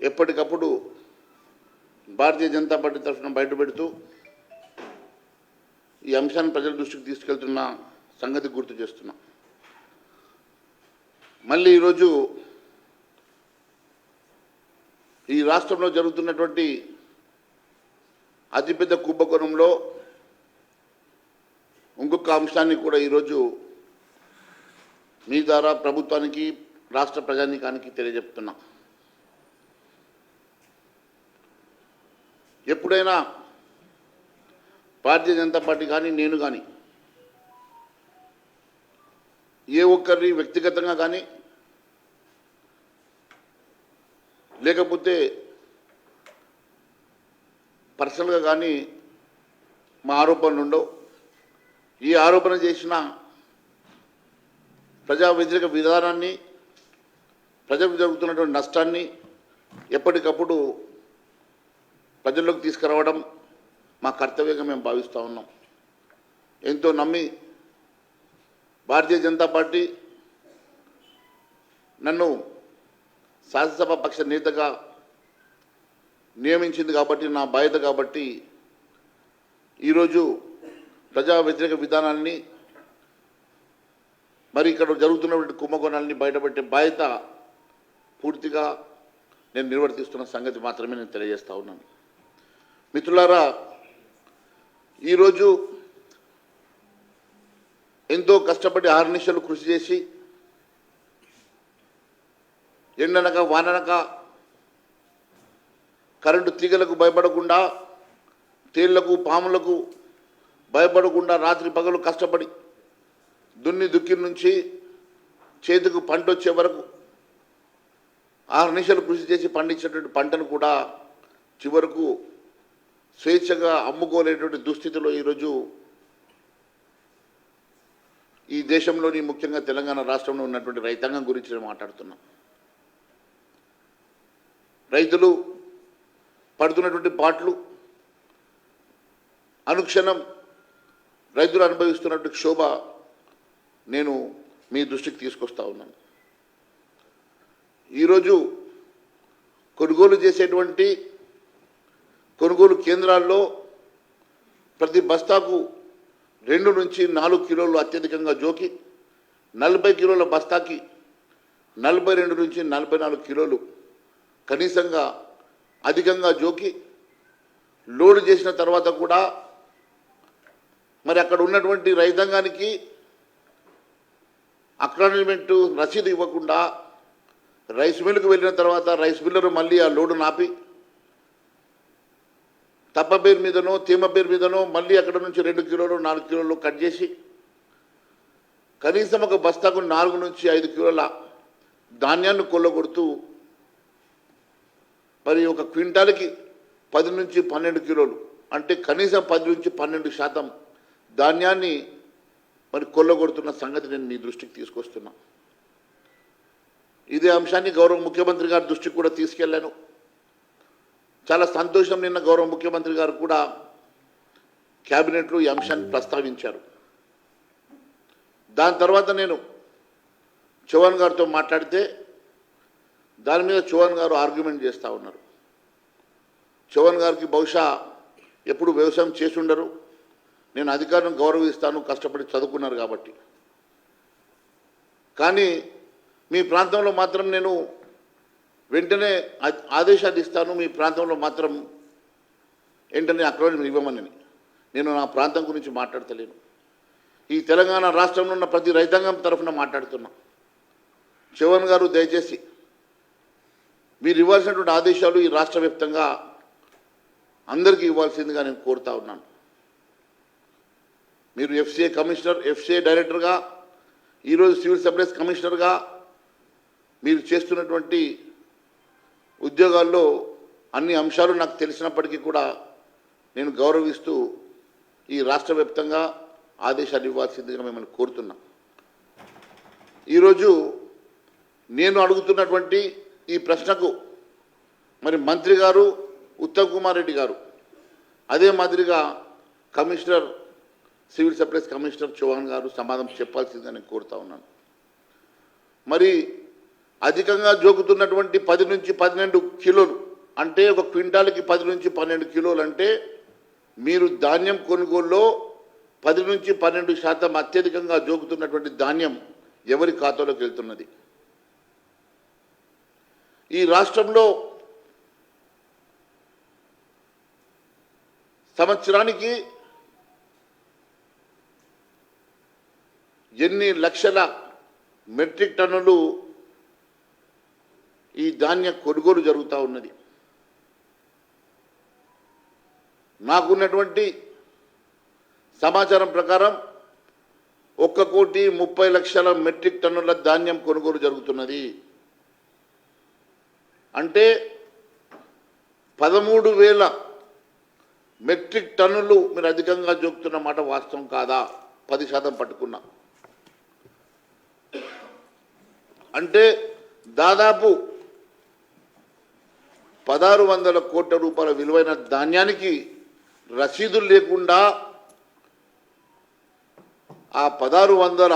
ఎప్పటికప్పుడు భారతీయ జనతా పార్టీ తరఫున బయటపెడుతూ ఈ అంశాన్ని ప్రజల దృష్టికి తీసుకెళ్తున్న సంగతి గుర్తు చేస్తున్నా. మళ్ళీ ఈరోజు ఈ రాష్ట్రంలో జరుగుతున్నటువంటి అతిపెద్ద కుంభకోణంలో ఇంకొక అంశాన్ని కూడా ఈరోజు మీ ద్వారా ప్రభుత్వానికి రాష్ట్ర ప్రజానీకానికి తెలియజెప్తున్నా. ఎప్పుడైనా భారతీయ జనతా పార్టీ కానీ నేను కానీ ఏ ఒక్కరిని వ్యక్తిగతంగా కానీ లేకపోతే పర్సనల్గా కానీ మా ఆరోపణలు ఉండవు. ఈ ఆరోపణ చేసిన ప్రజా వ్యతిరేక విధానాన్ని ప్రజలకు జరుగుతున్నటువంటి నష్టాన్ని ఎప్పటికప్పుడు ప్రజల్లోకి తీసుకురావడం మా కర్తవ్యంగా మేము భావిస్తూ ఉన్నాం. ఎంతో నమ్మి భారతీయ జనతా పార్టీ నన్ను శాసనసభ పక్ష నేతగా నియమించింది కాబట్టి నా బాధ్యత కాబట్టి ఈరోజు ప్రజా వ్యతిరేక విధానాన్ని మరి ఇక్కడ జరుగుతున్నటువంటి కుంభకోణాలని బయటపెట్టే బాధ్యత పూర్తిగా నేను నిర్వర్తిస్తున్న సంగతి మాత్రమే నేను తెలియజేస్తా ఉన్నాను. మిత్రులారా ఈరోజు ఎంతో కష్టపడి ఆరు నిమిషాలు కృషి చేసి ఎండనక వాననక కరెంటు తీగలకు భయపడకుండా తేళ్ళకు పాములకు భయపడకుండా రాత్రి పగలు కష్టపడి దున్ని దుక్కి నుంచి చేతికి పంట వచ్చే వరకు ఆరు నిమిషాలు కృషి చేసి పండించేటువంటి పంటను కూడా చివరకు స్వేచ్ఛగా అమ్ముకోలేటువంటి దుస్థితిలో ఈరోజు ఈ దేశంలోని ముఖ్యంగా తెలంగాణ రాష్ట్రంలో ఉన్నటువంటి రైతాంగం గురించి నేను మాట్లాడుతున్నాం. రైతులు పడుతున్నటువంటి పాటలు అనుక్షణం రైతులు అనుభవిస్తున్నటువంటి క్షోభ నేను మీ దృష్టికి తీసుకొస్తా ఉన్నాను. ఈరోజు కొనుగోలు చేసేటువంటి కొనుగోలు కేంద్రాల్లో ప్రతి బస్తాకు రెండు నుంచి నాలుగు కిలోలు అత్యధికంగా జోకి నలభై కిలోల బస్తాకి నలభై రెండు నుంచి నలభై నాలుగు కిలోలు కనీసంగా అధికంగా జోకి లోడ్ చేసిన తర్వాత కూడా మరి అక్కడ ఉన్నటువంటి రైతాంగానికి అక్నాలజ్మెంట్ రసీదు ఇవ్వకుండా రైస్ మిల్లుకు వెళ్ళిన తర్వాత రైస్ మిల్లర్ మళ్ళీ ఆ లోడు నాపి తప్ప పేరు మీదనో తేమ పేరు మీదనో మళ్ళీ అక్కడ నుంచి రెండు కిలోలు నాలుగు కిలోలు కట్ చేసి కనీసం ఒక బస్తాకు నాలుగు నుంచి ఐదు కిలోల ధాన్యాన్ని కొల్లగొడుతూ మరి ఒక క్వింటాల్కి పది నుంచి పన్నెండు కిలోలు అంటే కనీసం పది నుంచి పన్నెండు శాతం ధాన్యాన్ని మరి కొల్లగొడుతున్న సంగతి నేను మీ దృష్టికి తీసుకొస్తున్నా. ఇదే అంశాన్ని గౌరవ ముఖ్యమంత్రి గారి దృష్టికి కూడా తీసుకెళ్ళాను చాలా సంతోషం నిన్న గౌరవ ముఖ్యమంత్రి గారు కూడా క్యాబినెట్లో ఈ అంశాన్ని ప్రస్తావించారు. దాని తర్వాత నేను చౌహాన్ గారితో మాట్లాడితే దాని మీద చౌహాన్ గారు ఆర్గ్యుమెంట్ చేస్తూ ఉన్నారు. చౌహాన్ గారికి బహుశా ఎప్పుడు వ్యవసాయం చేసి ఉండరు. నేను అధికారం గౌరవిస్తాను కష్టపడి చదువుకున్నారు కాబట్టి. కానీ మీ ప్రాంతంలో మాత్రం నేను వెంటనే ఆదేశాలు ఇస్తాను. మీ ప్రాంతంలో మాత్రం వెంటనే అక్రమం ఇవ్వమని నేను నా ప్రాంతం గురించి మాట్లాడతలేను. ఈ తెలంగాణ రాష్ట్రంలో ఉన్న ప్రతి రైతాంగం తరఫున మాట్లాడుతున్నా. చవన్ గారు దయచేసి మీరు ఇవ్వాల్సినటువంటి ఆదేశాలు ఈ రాష్ట్ర వ్యాప్తంగా అందరికీ ఇవ్వాల్సిందిగా నేను కోరుతా ఉన్నాను. మీరు ఎఫ్సిఏ కమిషనర్ ఎఫ్సిఏ డైరెక్టర్గా ఈరోజు సివిల్ సప్లైస్ కమిషనర్గా మీరు చేస్తున్నటువంటి ఉద్యోగాల్లో అన్ని అంశాలు నాకు తెలిసినప్పటికీ కూడా నేను గౌరవిస్తూ ఈ రాష్ట్ర వ్యాప్తంగా ఆదేశాలు ఇవ్వాల్సిందిగా మిమ్మల్ని కోరుతున్నా. ఈరోజు నేను అడుగుతున్నటువంటి ఈ ప్రశ్నకు మరి మంత్రి గారు ఉత్తమ్ కుమార్ రెడ్డి గారు అదే మాదిరిగా commissioner civil supplies commissioner Chauhan గారు సమాధానం చెప్పాల్సిందని కోరుతా ఉన్నాను. మరి అధికంగా జోకుతున్నటువంటి పది నుంచి పన్నెండు కిలోలు అంటే ఒక క్వింటాల్కి పది నుంచి పన్నెండు కిలోలు అంటే మీరు ధాన్యం కొనుగోలులో పది నుంచి పన్నెండు శాతం అత్యధికంగా జోకుతున్నటువంటి ధాన్యం ఎవరి ఖాతాలోకి వెళ్తున్నది? ఈ రాష్ట్రంలో సంవత్సరానికి ఎన్ని లక్షల మెట్రిక్ టన్నులు ఈ ధాన్య కొనుగోలు జరుగుతూ ఉన్నది. మాకున్నటువంటి సమాచారం ప్రకారం ఒక్క కోటి ముప్పై లక్షల మెట్రిక్ టన్నుల ధాన్యం కొనుగోలు జరుగుతున్నది. అంటే పదమూడు వేల మెట్రిక్ టన్నులు మీరు అధికంగా జోకుతున్న మాట వాస్తవం కాదా? పది శాతం పట్టుకున్నా. అంటే దాదాపు పదహారు వందల కోట్ల రూపాయల విలువైన ధాన్యానికి రసీదులు లేకుండా ఆ పదహారు వందల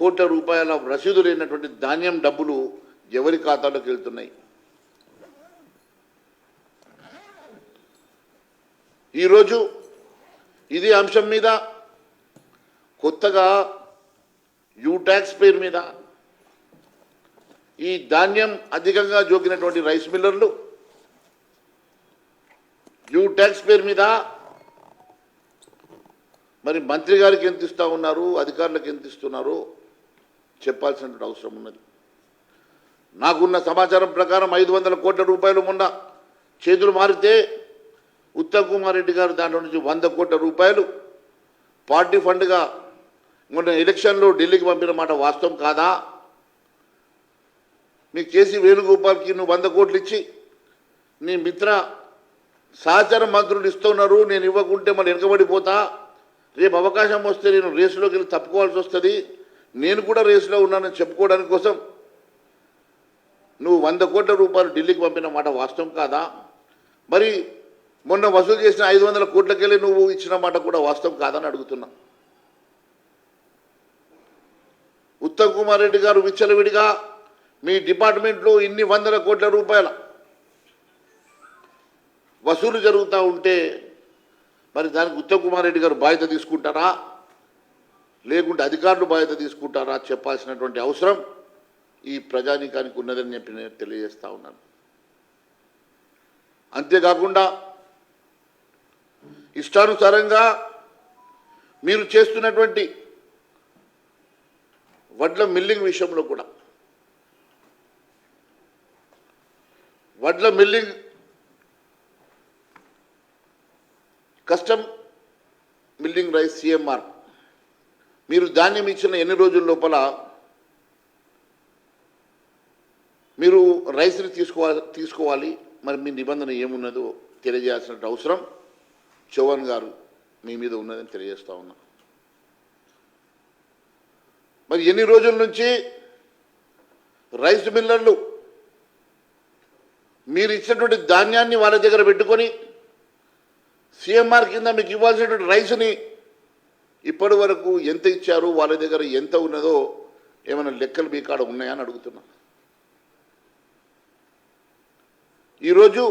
కోట్ల రూపాయల రసీదు లేనటువంటి ధాన్యం డబ్బులు ఎవరి ఖాతాలోకి వెళ్తున్నాయి? ఈరోజు ఇది అంశం మీద కొత్తగా యూ ట్యాక్స్ పేరు మీద ఈ ధాన్యం అధికంగా జోకినటువంటి రైస్ మిల్లర్లు. యూ ట్యాక్స్ పేరు మీద మరి మంత్రి గారికి ఎంత ఇస్తా ఉన్నారు అధికారులకు ఎంత ఇస్తున్నారు చెప్పాల్సినటువంటి అవసరం ఉన్నది. నాకున్న సమాచారం ప్రకారం ఐదు వందల కోట్ల రూపాయలు మొన్న చేతులు మారితే ఉత్తమ్ కుమార్ రెడ్డి గారు దాంట్లో నుంచి వంద కోట్ల రూపాయలు పార్టీ ఫండ్గా మొన్న ఎలక్షన్లో ఢిల్లీకి పంపిన మాట వాస్తవం కాదా? నీకు చేసి వేణుగోపాల్కి నువ్వు వంద కోట్లు ఇచ్చి నీ మిత్ర సహచర మంత్రులు ఇస్తున్నారు నేను ఇవ్వకుంటే మళ్ళీ వెనకబడిపోతా. రేపు అవకాశం వస్తే నేను రేసులోకి వెళ్ళి తప్పుకోవాల్సి వస్తుంది. నేను కూడా రేసులో ఉన్నానని చెప్పుకోవడానికి కోసం నువ్వు వంద కోట్ల రూపాయలు ఢిల్లీకి పంపిన మాట వాస్తవం కాదా? మరి మొన్న వసూలు చేసిన ఐదు వందల కోట్లకెళ్ళి నువ్వు ఇచ్చిన మాట కూడా వాస్తవం కాదని అడుగుతున్నా. ఉత్తమ్ కుమార్ రెడ్డి గారు విచ్చలవిడిగా మీ డిపార్ట్మెంట్లో ఇన్ని వందల కోట్ల రూపాయల వసూలు జరుగుతూ ఉంటే మరి దానికి ఉత్తమ్ కుమార్ రెడ్డి గారు బాధ్యత తీసుకుంటారా? లేకుంటే అధికారులు బాధ్యత తీసుకుంటారా చెప్పాల్సినటువంటి అవసరం ఈ ప్రజానీకానికి ఉన్నదని చెప్పి నేను తెలియజేస్తూ ఉన్నాను. అంతేకాకుండా ఇష్టానుసారంగా మీరు చేస్తున్నటువంటి వడ్ల మిల్లింగ్ విషయంలో కూడా వడ్ల milling custom milling rice CMR. మీరు ధాన్యం ఇచ్చిన ఎన్ని రోజుల లోపల మీరు రైస్ని తీసుకోవాలి తీసుకోవాలి? మరి మీ నిబంధన ఏమున్నదో తెలియజేయాల్సిన అవసరం చౌహాన్ గారు మీ మీద ఉన్నదని తెలియజేస్తూ ఉన్నా. మరి ఎన్ని రోజుల నుంచి రైస్ మిల్లర్లు మీరు ఇచ్చినటువంటి ధాన్యాన్ని వాళ్ళ దగ్గర పెట్టుకొని సీఎంఆర్ కింద మీకు ఇవ్వాల్సినటువంటి రైస్ని ఇప్పటి వరకు ఎంత ఇచ్చారు వాళ్ళ దగ్గర ఎంత ఉన్నదో ఏమైనా లెక్కలు మీ కాడ ఉన్నాయా అని అడుగుతున్నా. ఈరోజు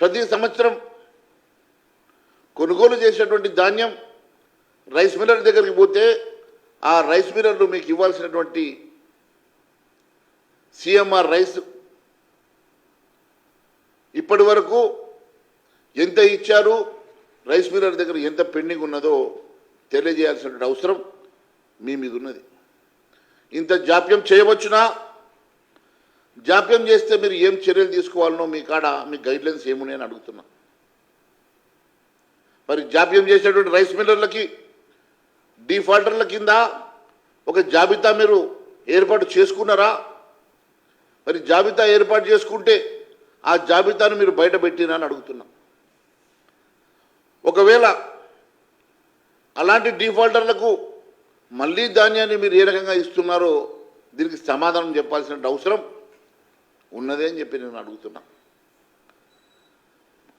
ప్రతి సంవత్సరం కొనుగోలు చేసేటువంటి ధాన్యం రైస్ మిల్లర్ దగ్గరికి పోతే ఆ రైస్ మిల్లర్లు మీకు ఇవ్వాల్సినటువంటి సీఎంఆర్ రైస్ ఇప్పటి వరకు ఎంత ఇచ్చారు? రైస్ మిల్లర్ దగ్గర ఎంత పెండింగ్ ఉన్నదో తెలియజేయాల్సిన అవసరం మీ మీద ఉన్నది. ఇంత జాప్యం చేయవచ్చునా? జాప్యం చేస్తే మీరు ఏం చర్యలు తీసుకోవాలనో మీ కాడ మీ గైడ్లైన్స్ ఏమున్నాయని అడుగుతున్నా. మరి జాప్యం చేసేటువంటి రైస్ మిల్లర్లకి డిఫాల్టర్ల కింద ఒక జాబితా మీరు ఏర్పాటు చేసుకున్నారా? మరి జాబితా ఏర్పాటు చేసుకుంటే ఆ జాబితాను మీరు బయట పెట్టినా అని అడుగుతున్నాం. ఒకవేళ అలాంటి డిఫాల్టర్లకు మళ్ళీ ధాన్యాన్ని మీరు ఏ రకంగా ఇస్తున్నారో దీనికి సమాధానం చెప్పాల్సిన అవసరం ఉన్నదే అని చెప్పి నేను అడుగుతున్నా.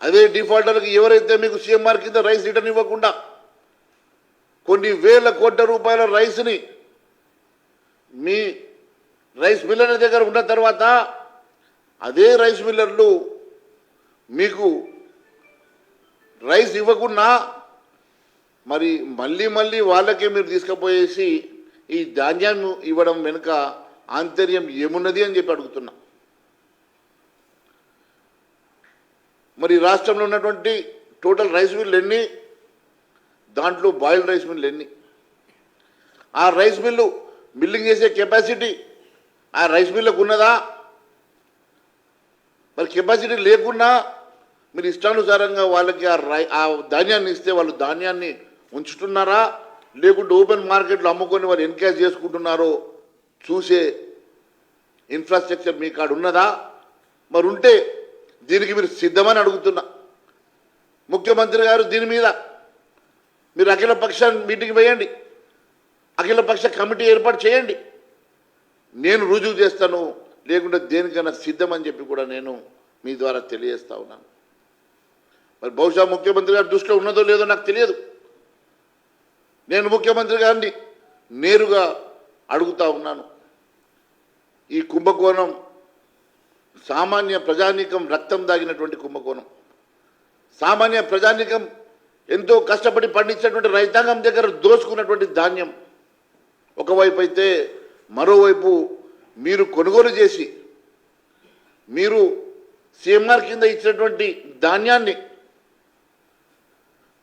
అదే డిఫాల్టర్లకు ఎవరైతే మీకు సీఎంఆర్ కింద రైస్ రిటర్న్ ఇవ్వకుండా కొన్ని వేల కోట్ల రూపాయల రైస్ని మీ రైస్ మిల్లర్ దగ్గర ఉన్న తర్వాత అదే రైస్ మిల్లర్లు మీకు రైస్ ఇవ్వకుండా మరి మళ్ళీ మళ్ళీ వాళ్ళకే మీరు తీసుకుపోయేసి ఈ ధాన్యాన్ని ఇవ్వడం వెనుక ఆంతర్యం ఏమున్నది అని చెప్పి అడుగుతున్నా. మరి రాష్ట్రంలో ఉన్నటువంటి టోటల్ రైస్ మిల్లు ఎన్ని? దాంట్లో బాయిల్డ్ రైస్ మిల్లు ఎన్ని? ఆ రైస్ మిల్లు మిల్లింగ్ చేసే కెపాసిటీ ఆ రైస్ మిల్లకు ఉన్నదా? మరి కెపాసిటీ లేకున్నా మీరు ఇష్టానుసారంగా వాళ్ళకి ఆ రై ఆ ధాన్యాన్ని ఇస్తే వాళ్ళు ధాన్యాన్ని ఉంచుతున్నారా? లేకుంటే ఓపెన్ మార్కెట్లో అమ్ముకొని వాళ్ళు ఎన్కేజ్ చేసుకుంటున్నారో చూసే ఇన్ఫ్రాస్ట్రక్చర్ మీ కాడ ఉన్నదా? మరి ఉంటే దీనికి మీరు సిద్ధమని అడుగుతున్నా. ముఖ్యమంత్రి గారు దీని మీద మీరు అఖిల పక్ష మీటింగ్ వేయండి. అఖిల పక్ష కమిటీ ఏర్పాటు చేయండి. నేను రుజువు చేస్తాను. లేకుంటే దేనికైనా సిద్ధమని చెప్పి కూడా నేను మీ ద్వారా తెలియజేస్తా ఉన్నాను. మరి బహుశా ముఖ్యమంత్రి గారి దృష్టిలో ఉన్నదో లేదో నాకు తెలియదు. నేను ముఖ్యమంత్రి గారిని నేరుగా అడుగుతా ఉన్నాను. ఈ కుంభకోణం సామాన్య ప్రజానీకం రక్తం దాగినటువంటి కుంభకోణం. సామాన్య ప్రజానీకం ఎంతో కష్టపడి పండించినటువంటి రైతాంగం దగ్గర దోచుకున్నటువంటి ధాన్యం. ఒకవైపు అయితే మరోవైపు మీరు కొనుగోలు చేసి మీరు సిఎంఆర్ కింద ఇచ్చినటువంటి ధాన్యాన్ని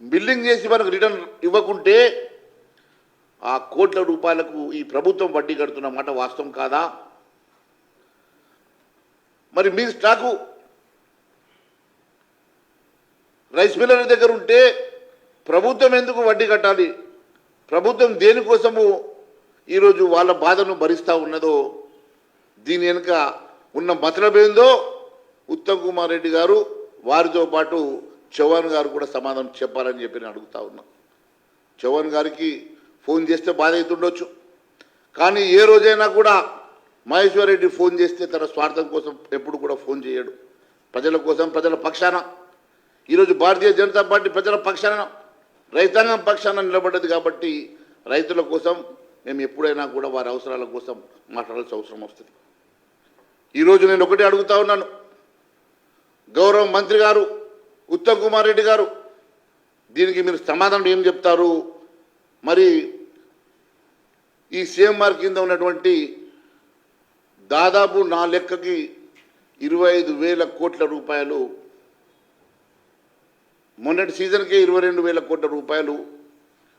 బిల్లింగ్ చేసి మనకు రిటర్న్ ఇవ్వకుంటే ఆ కోట్ల రూపాయలకు ఈ ప్రభుత్వం వడ్డీ కడుతున్న మాట వాస్తవం కాదా? మరి మీ స్టాకు రైస్ మిల్లర్ దగ్గర ఉంటే ప్రభుత్వం ఎందుకు వడ్డీ కట్టాలి? ప్రభుత్వం దేనికోసము ఈరోజు వాళ్ళ బాధను భరిస్తూ ఉన్నదో దీని వెనుక ఉన్న మతలబేందో ఉత్తమ్ కుమార్ రెడ్డి గారు వారితో పాటు చౌహాన్ గారు కూడా సమాధానం చెప్పాలని చెప్పి నేను అడుగుతా ఉన్నా. చౌహాన్ గారికి ఫోన్ చేస్తే బాధ అవుతుండొచ్చు. కానీ ఏ రోజైనా కూడా మహేశ్వర్ రెడ్డి ఫోన్ చేస్తే తన స్వార్థం కోసం ఎప్పుడు కూడా ఫోన్ చేయడు. ప్రజల కోసం ప్రజల పక్షాన. ఈరోజు భారతీయ జనతా పార్టీ ప్రజల పక్షాన రైతాంగం పక్షాన నిలబడ్డది కాబట్టి రైతుల కోసం మేము ఎప్పుడైనా కూడా వారి అవసరాల కోసం మాట్లాడాల్సిన అవసరం వస్తుంది. ఈరోజు నేను ఒకటి అడుగుతా ఉన్నాను. గౌరవ మంత్రి గారు ఉత్తమ్ కుమార్ రెడ్డి గారు దీనికి మీరు సమాధానం ఏం చెప్తారు? మరి ఈ సీఎంఆర్ కింద ఉన్నటువంటి దాదాపు నా లెక్కకి ఇరవై ఐదు వేల కోట్ల రూపాయలు మొన్నటి సీజన్కే ఇరవై రెండు వేల కోట్ల రూపాయలు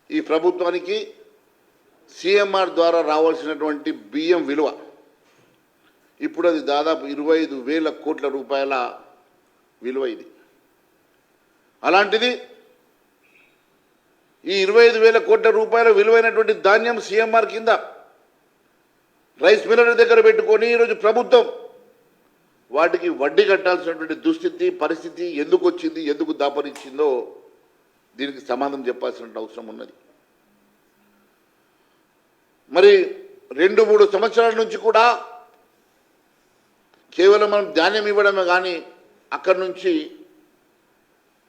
ఈ ప్రభుత్వానికి సీఎంఆర్ ద్వారా రావాల్సినటువంటి బియ్యం విలువ. ఇప్పుడు అది దాదాపు ఇరవై ఐదు వేల కోట్ల రూపాయల విలువ ఇది. అలాంటిది ఈ ఇరవై ఐదు వేల కోట్ల రూపాయల విలువైనటువంటి ధాన్యం సీఎంఆర్ కింద రైస్ మిల్లర్ దగ్గర పెట్టుకొని ఈరోజు ప్రభుత్వం వాటికి వడ్డీ కట్టాల్సినటువంటి దుస్థితి పరిస్థితి ఎందుకు వచ్చింది ఎందుకు దాపరించిందో దీనికి సమాధానం చెప్పాల్సిన అవసరం ఉన్నది. మరి రెండు మూడు సంవత్సరాల నుంచి కూడా కేవలం మనం ధాన్యం ఇవ్వడమే కానీ అక్కడి నుంచి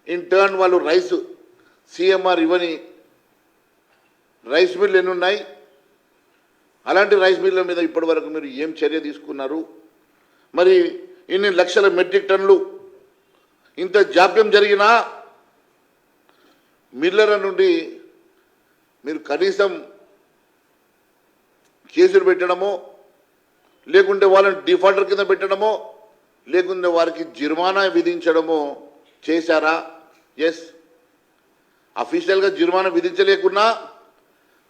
ఇన్ టర్న్ వాళ్ళు రైస్ సిఎంఆర్ ఇవ్వని రైస్ మిల్లు ఎన్ని ఉన్నాయి? అలాంటి రైస్ మిల్ల మీద ఇప్పటివరకు మీరు ఏం చర్య తీసుకున్నారు? మరి ఇన్ని లక్షల మెట్రిక్ టన్నులు ఇంత జాప్యం జరిగినా మిల్లర్ల నుండి మీరు కనీసం కేసులు పెట్టడమో లేకుంటే వాళ్ళని డిఫాల్టర్ కింద పెట్టడమో లేకుంటే వారికి జరిమానా విధించడమో చేశారా? ఎస్ అఫీషియల్గా జరిమానా విధించలేకున్నా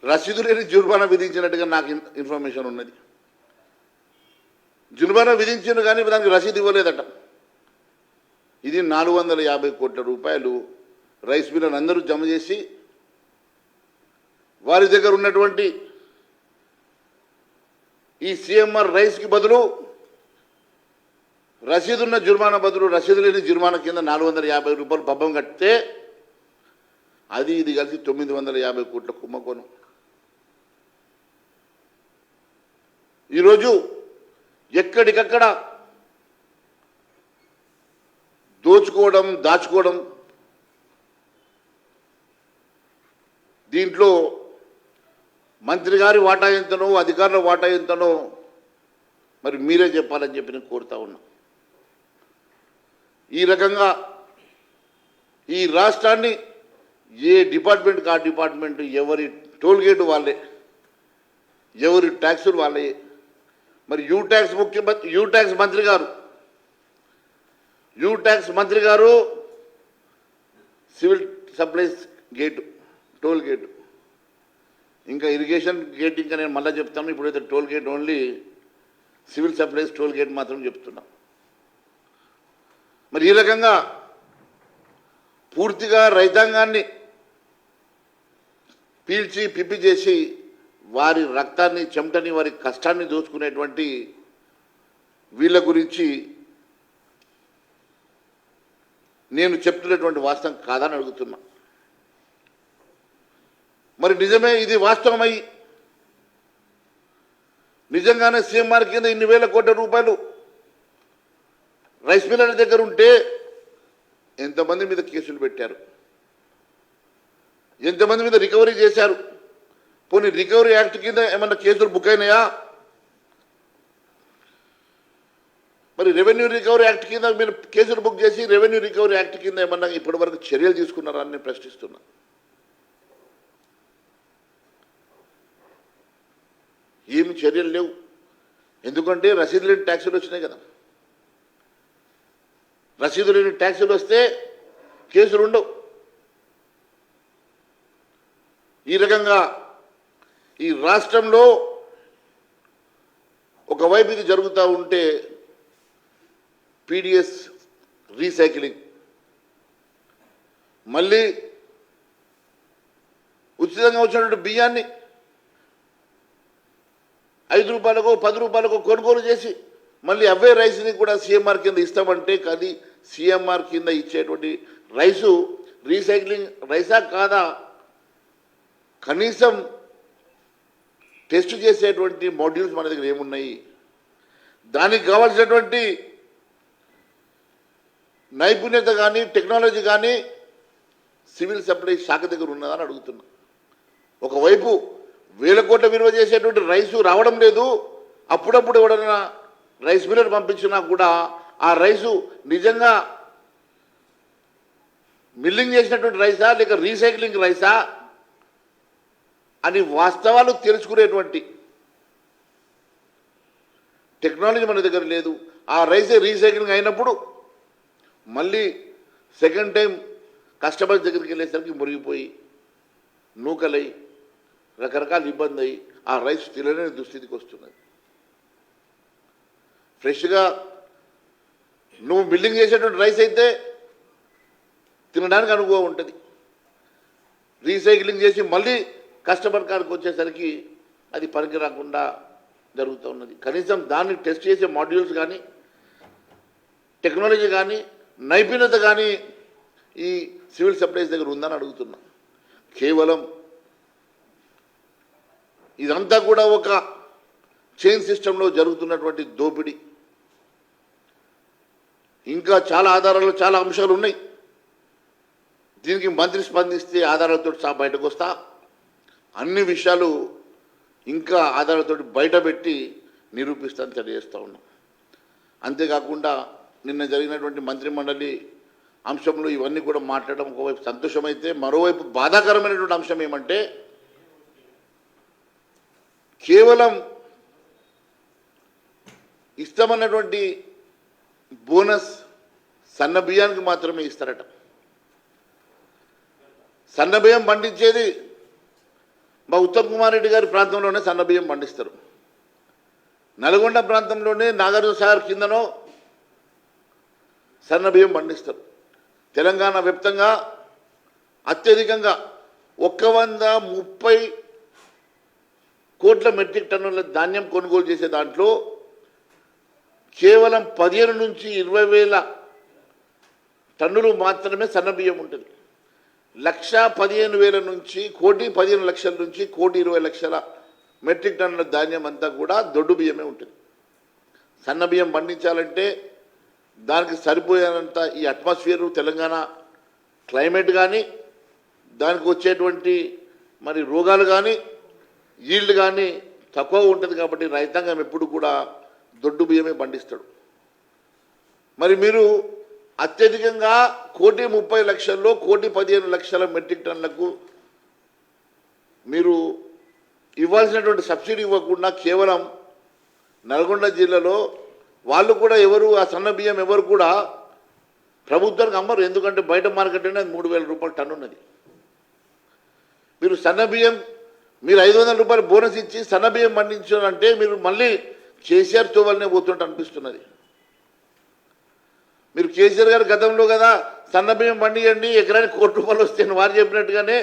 రసీదు లేని జుర్మానా విధించినట్టుగా నాకు ఇన్ఫర్మేషన్ ఉన్నది. జుర్మానా విధించిండు కానీ దానికి రసీదు ఇవ్వలేదట. ఇది నాలుగు వందల యాభై కోట్ల రూపాయలు రైస్ మిల్లను అందరూ జమ చేసి వారి దగ్గర ఉన్నటువంటి ఈ సిఎంఆర్ రైస్కి బదులు రసీదున్న జుర్మానా బదులు రసీదు లేని జుర్మానా కింద నాలుగు వందల యాభై రూపాయలు పబ్బం కడితే అది ఇది కలిసి తొమ్మిది వందల యాభై కోట్ల కుంభకోణం. ఈరోజు ఎక్కడికక్కడ దోచుకోవడం దాచుకోవడం దీంట్లో మంత్రి గారి వాటా ఎంతనో అధికారుల వాటా ఎంతనో మరి మీరే చెప్పాలని చెప్పి నేను కోరుతా ఉన్నా. ఈ రకంగా ఈ రాష్ట్రాన్ని ఏ డిపార్ట్మెంట్కి ఆ డిపార్ట్మెంట్ ఎవరి టోల్గేట్ వాళ్ళే ఎవరి ట్యాక్సులు వాళ్ళే. మరి యూ ట్యాక్స్ ముఖ్యమంత్రి యూ ట్యాక్స్ మంత్రి గారు యూ ట్యాక్స్ మంత్రి గారు civil supplies gate toll gate. ఇంకా ఇరిగేషన్ గేట్ ఇంకా నేను మళ్ళీ చెప్తాను. ఇప్పుడైతే toll gate only civil supplies toll gate మాత్రం చెప్తున్నా. మరి ఈ రకంగా పూర్తిగా రైతాంగాన్ని పీల్చి పిప్పి చేసి వారి రక్తాన్ని చెమటని వారి కష్టాన్ని దోచుకునేటువంటి వీళ్ళ గురించి నేను చెప్తున్నటువంటి వాస్తవం కాదని అడుగుతున్నా. మరి నిజమే ఇది వాస్తవమై? నిజంగానే సీఎంఆర్ కింద ఇన్ని వేల కోట్ల రూపాయలు రైస్ మిల్లర్ దగ్గర ఉంటే ఎంతమంది మీద కేసులు పెట్టారు? ఎంతమంది మీద రికవరీ చేశారు? పోనీ రికవరీ యాక్ట్ కింద ఏమన్నా కేసులు బుక్ అయినాయా? మరి రెవెన్యూ రికవరీ యాక్ట్ కింద మీరు కేసులు బుక్ చేసి రెవెన్యూ రికవరీ యాక్ట్ కింద ఏమన్నా ఇప్పటి వరకు చర్యలు తీసుకున్నారా అని నేను ఏమి చర్యలు లేవు. ఎందుకంటే రసీదు లేని ట్యాక్సులు వచ్చినాయి కదా. రసీదు లేని ట్యాక్సులు వస్తే కేసులు ఉండవు. ఈ రకంగా ఈ రాష్ట్రంలో ఒకవైపు ఇది జరుగుతూ ఉంటే పీడిఎస్ రీసైక్లింగ్. మళ్ళీ ఉచితంగా వచ్చినటువంటి బియ్యాన్ని ఐదు రూపాయలకో పది రూపాయలకో కొనుగోలు చేసి మళ్ళీ అవే రైస్ని కూడా సీఎంఆర్ కింద ఇస్తామంటే కానీ సీఎంఆర్ కింద ఇచ్చేటువంటి రైసు రీసైక్లింగ్ రైసా కాదా? కనీసం టెస్ట్ చేసేటువంటి మాడ్యూల్స్ మన దగ్గర ఏమున్నాయి? దానికి కావాల్సినటువంటి నైపుణ్యత కానీ టెక్నాలజీ కానీ సివిల్ సప్లై శాఖ దగ్గర ఉన్నదని అడుగుతున్నా. ఒకవైపు వేల కోట్ల విలువ చేసేటువంటి రైసు రావడం లేదు. అప్పుడప్పుడు ఎవడన్నా రైస్ మిల్లర్ పంపించినా కూడా ఆ రైసు నిజంగా మిల్లింగ్ చేసినటువంటి రైసా లేక రీసైక్లింగ్ రైసా అని వాస్తవాలు తెలుసుకునేటువంటి టెక్నాలజీ మన దగ్గర లేదు. ఆ రైసే రీసైక్లింగ్ అయినప్పుడు మళ్ళీ సెకండ్ టైం కస్టమర్స్ దగ్గరికి వెళ్ళేసరికి మురిగిపోయి నూకలై రకరకాల ఇబ్బంది అయ్యి ఆ రైస్ తినలేని దుస్థితికి వస్తున్నది. ఫ్రెష్గా నువ్వు బిల్డింగ్ చేసేటువంటి రైస్ అయితే తినడానికి అనుభవం ఉంటుంది. రీసైక్లింగ్ చేసి మళ్ళీ కస్టమర్ కాడికి వచ్చేసరికి అది పనికి రాకుండా జరుగుతూ ఉన్నది. కనీసం దాన్ని టెస్ట్ చేసే మాడ్యూల్స్ కానీ టెక్నాలజీ కానీ నైపుణ్యత కానీ ఈ సివిల్ సప్లైస్ దగ్గర ఉందని అడుగుతున్నాం. కేవలం ఇదంతా కూడా ఒక చైన్ సిస్టంలో జరుగుతున్నటువంటి దోపిడీ. ఇంకా చాలా ఆధారాలు చాలా అంశాలు ఉన్నాయి. దీనికి మంత్రి స్పందిస్తే ఆధారాలతో సహా బయటకు వస్తా. అన్ని విషయాలు ఇంకా ఆధారాలతో బయట పెట్టి నిరూపిస్తాను తెలియజేస్తా ఉన్నాం. అంతేకాకుండా నిన్న జరిగినటువంటి మంత్రిమండలి అంశంలో ఇవన్నీ కూడా మాట్లాడడం ఒకవైపు సంతోషమైతే మరోవైపు బాధాకరమైనటువంటి అంశం ఏమంటే కేవలం ఇస్తామన్నటువంటి బోనస్ సన్న బియ్యానికి మాత్రమే ఇస్తారట. సన్న బియ్యం పండించేది మా ఉత్తమ్ కుమార్ రెడ్డి గారి ప్రాంతంలోనే సన్న బియ్యం పండిస్తారు. నల్గొండ ప్రాంతంలోనే నాగార్జున సాగర్ కిందనో సన్న బియ్యం పండిస్తారు. తెలంగాణ వ్యాప్తంగా అత్యధికంగా ఒక్క వంద ముప్పై కోట్ల మెట్రిక్ టన్నుల ధాన్యం కొనుగోలు చేసే దాంట్లో కేవలం పదిహేను నుంచి ఇరవై వేల టన్నులు మాత్రమే సన్న బియ్యం ఉంటుంది. లక్ష పదిహేను వేల నుంచి కోటి పదిహేను లక్షల నుంచి కోటి ఇరవై లక్షల మెట్రిక్ టన్నుల ధాన్యం అంతా కూడా దొడ్డు బియ్యమే ఉంటుంది. సన్న బియ్యం పండించాలంటే దానికి సరిపోయేంత ఈ అట్మాస్ఫియర్ తెలంగాణ క్లైమేట్ కానీ దానికి వచ్చేటువంటి మరి రోగాలు కానీ ఈల్డ్ కానీ తక్కువ ఉంటుంది కాబట్టి రైతాంగం ఎప్పుడు కూడా దొడ్డు బియ్యమే పండిస్తాడు. మరి మీరు అత్యధికంగా కోటి ముప్పై లక్షల్లో కోటి పదిహేను లక్షల మెట్రిక్ టన్నులకు మీరు ఇవ్వాల్సినటువంటి సబ్సిడీ ఇవ్వకుండా కేవలం నల్గొండ జిల్లాలో వాళ్ళు కూడా ఎవరు ఆ సన్న బియ్యం ఎవరు కూడా ప్రభుత్వానికి అమ్మరు. ఎందుకంటే బయట మార్కెట్ అనేది మూడు వేల రూపాయలు టన్ను ఉన్నది మీరు సన్న బియ్యం మీరు ఐదు వందల రూపాయలు బోనస్ ఇచ్చి సన్న బియ్యం పండించారంటే మీరు మళ్ళీ కేసీఆర్ తోవలనే పోతుంటే అనిపిస్తున్నది. మీరు కేసీఆర్ గారు గతంలో కదా సన్న బియ్యం పండియండి ఎకరానికి కోటి రూపాయలు వస్తాయని వారు చెప్పినట్టుగానే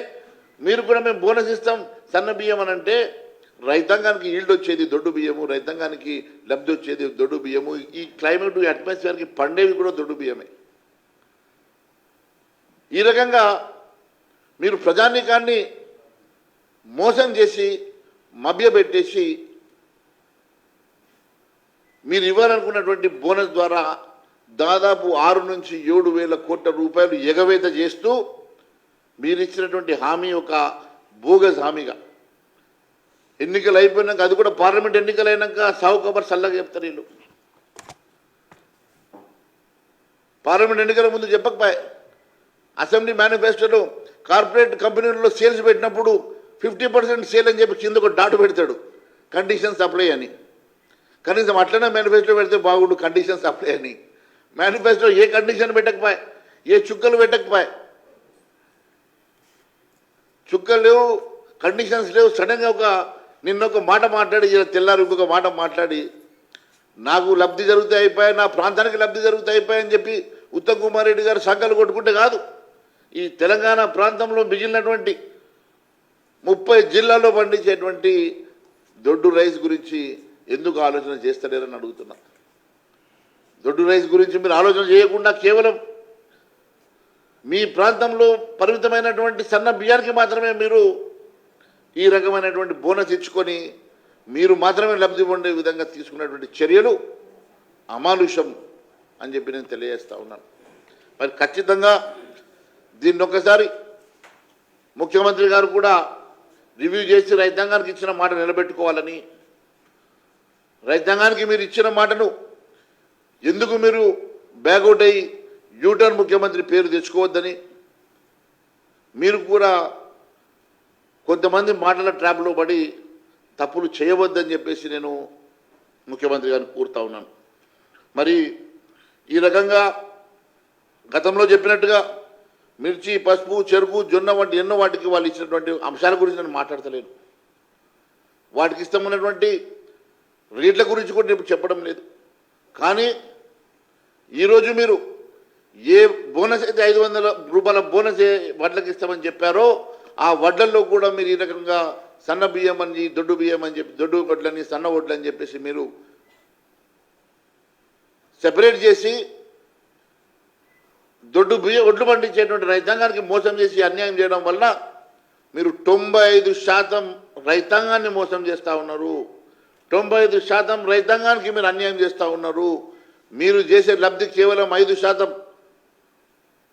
మీరు కూడా మేము బోనస్ ఇస్తాం సన్న బియ్యం అని అంటే రైతాంగానికి ఈల్డ్ వచ్చేది దొడ్డు బియ్యము రైతాంగానికి లబ్ధి వచ్చేది దొడ్డు బియ్యము ఈ క్లైమేట్ అట్మాస్ఫియర్కి పండేవి కూడా దొడ్డు బియ్యమే. ఈ రకంగా మీరు ప్రజానీకాన్ని మోసం చేసి మభ్యపెట్టేసి మీరు ఇవ్వాలనుకున్నటువంటి బోనస్ ద్వారా దాదాపు ఆరు నుంచి ఏడు వేల కోట్ల రూపాయలు ఎగవేత చేస్తూ మీరు ఇచ్చినటువంటి హామీ ఒక బోగస్ హామీగా. ఎన్నికలు అయిపోయినాక అది కూడా పార్లమెంట్ ఎన్నికలు అయినాక సావు చల్లగా చెప్తారు వీళ్ళు. పార్లమెంట్ ఎన్నికల ముందు చెప్పకపోయే. అసెంబ్లీ మేనిఫెస్టోలో కార్పొరేట్ కంపెనీల్లో సేల్స్ పెట్టినప్పుడు ఫిఫ్టీ పర్సెంట్ సేల్ అని చెప్పి కింద ఒక డాటు పెడతాడు. కండిషన్స్ అప్లై అని. కనీసం అట్లనే మేనిఫెస్టో పెడితే బాగుండు కండిషన్స్ అప్లై అని. మేనిఫెస్టో ఏ కండిషన్ పెట్టకపోయే ఏ చుక్కలు పెట్టకపోయా. చుక్కలు లేవు కండిషన్స్ లేవు. సడన్గా ఒక నిన్న ఒక మాట మాట్లాడి ఇలా తెల్లారి ఇంకొక మాట మాట్లాడి నాకు లబ్ధి జరుగుతూ అయిపోయా నా ప్రాంతానికి లబ్ధి జరుగుతూ అయిపోయా అని చెప్పి ఉత్తమ్ కుమార్ రెడ్డి గారు సంఘాలు కొట్టుకుంటే కాదు. ఈ తెలంగాణ ప్రాంతంలో మిగిలినటువంటి ముప్పై జిల్లాల్లో పండించేటువంటి దొడ్డు రైస్ గురించి ఎందుకు ఆలోచన చేస్తలేరని అడుగుతున్నా. దొడ్డు రైస్ గురించి మీరు ఆలోచన చేయకుండా కేవలం మీ ప్రాంతంలో పరిమితమైనటువంటి సన్న బియ్యానికి మాత్రమే మీరు ఈ రకమైనటువంటి బోనస్ ఇచ్చుకొని మీరు మాత్రమే లబ్ధి పొందే విధంగా తీసుకున్నటువంటి చర్యలు అమానుషం అని చెప్పి నేను తెలియజేస్తా ఉన్నాను. మరి ఖచ్చితంగా దీన్ని ఒక్కసారి ముఖ్యమంత్రి గారు కూడా రివ్యూ చేసి రైతాంగానికి ఇచ్చిన మాట నిలబెట్టుకోవాలని. రైతాంగానికి మీరు ఇచ్చిన మాటను ఎందుకు మీరు బ్యాగౌట్ అయ్యి యూటర్న్ ముఖ్యమంత్రి పేరు తెచ్చుకోవద్దని? మీరు కూడా కొంతమంది మాటల ట్రాప్లో పడి తప్పులు చేయవద్దని చెప్పేసి నేను ముఖ్యమంత్రి గారిని కోరుతా ఉన్నాను. మరి ఈ రకంగా గతంలో చెప్పినట్టుగా మిర్చి పసుపు చెరుకు జొన్న వంటి ఎన్నో వాటికి వాళ్ళు ఇచ్చినటువంటి అంశాల గురించి నేను మాట్లాడతలేను. వాటికి ఇష్టమైనటువంటి రేట్ల గురించి కూడా నేను చెప్పడం లేదు. కానీ ఈరోజు మీరు ఏ బోనస్ అయితే ఐదు వందల రూపాయల బోనస్ ఏ వడ్లకు ఇస్తామని చెప్పారో ఆ వడ్లల్లో కూడా మీరు ఈ రకంగా సన్న బియ్యం అని దొడ్డు బియ్యం అని చెప్పి దొడ్డు వడ్లని సన్న వడ్లు అని చెప్పేసి మీరు సెపరేట్ చేసి దొడ్డు బియ్యం ఒడ్లు పండించేటువంటి రైతాంగానికి మోసం చేసి అన్యాయం చేయడం వల్ల మీరు తొంభై ఐదు శాతం రైతాంగాన్ని మోసం చేస్తూ ఉన్నారు. తొంభై ఐదు శాతం రైతాంగానికి మీరు అన్యాయం చేస్తూ ఉన్నారు. మీరు చేసే లబ్ధి కేవలం ఐదు శాతం.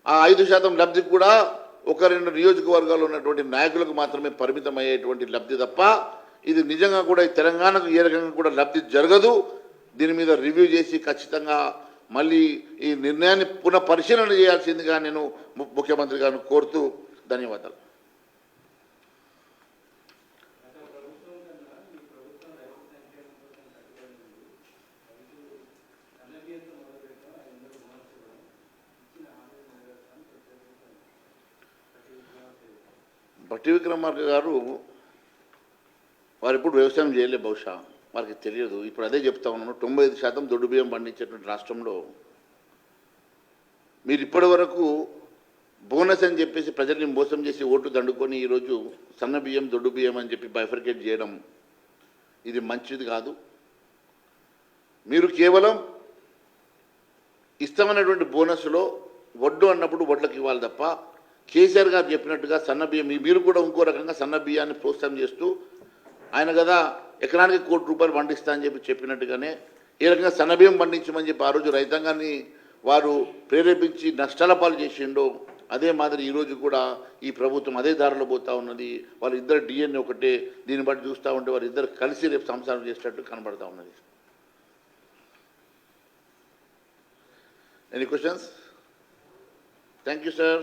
ఆ ఐదు శాతం లబ్ధి కూడా ఒక రెండు నియోజకవర్గాల్లో ఉన్నటువంటి నాయకులకు మాత్రమే పరిమితం అయ్యేటువంటి లబ్ధి తప్ప ఇది నిజంగా కూడా ఈ తెలంగాణకు ఏ రకంగా కూడా లబ్ధి జరగదు. దీని మీద రివ్యూ చేసి ఖచ్చితంగా మళ్ళీ ఈ నిర్ణయాన్ని పునః పరిశీలన చేయాల్సిందిగా నేను ము- ముఖ్యమంత్రి గారిని కోరుతూ ధన్యవాదాలు. భట్టి విక్రమార్క గారు వారు ఇప్పుడు వ్యవసాయం చేయలే బహుశా. వారికి తెలియదు. ఇప్పుడు అదే చెప్తా ఉన్నాను. తొంభై ఐదు శాతం దొడ్డు బియ్యం పండించేటువంటి రాష్ట్రంలో మీరు ఇప్పటి వరకు బోనస్ అని చెప్పేసి ప్రజల్ని మోసం చేసి ఓటు దండుకొని ఈరోజు సన్న బియ్యం దొడ్డు బియ్యం అని చెప్పి బైఫర్కేట్ చేయడం ఇది మంచిది కాదు. మీరు కేవలం ఇష్టమైనటువంటి బోనస్లో వడ్డు అన్నప్పుడు వడ్లకు ఇవ్వాలి తప్ప కేసీఆర్ గారు చెప్పినట్టుగా సన్న బియ్యం మీ- మీరు కూడా ఇంకో రకంగా సన్న బియ్యాన్ని ప్రోత్సాహం చేస్తూ ఆయన కదా ఎకరానికి కోటి రూపాయలు పండిస్తా అని చెప్పి చెప్పినట్టుగానే ఈ రకంగా సన్నబియ్యం పండించమని చెప్పి ఆ రోజు రైతాంగాన్ని వారు ప్రేరేపించి నష్టాల పాలు చేసిండో అదే మాదిరి ఈరోజు కూడా ఈ ప్రభుత్వం అదే దారిలో పోతా ఉన్నది. వాళ్ళిద్దరు డిఎన్ఏ ఒకటే దీన్ని బట్టి చూస్తూ ఉంటే వారిద్దరు కలిసి రేపు సంసారం చేసేటట్టు కనబడతా ఉన్నది. Any questions thank you sir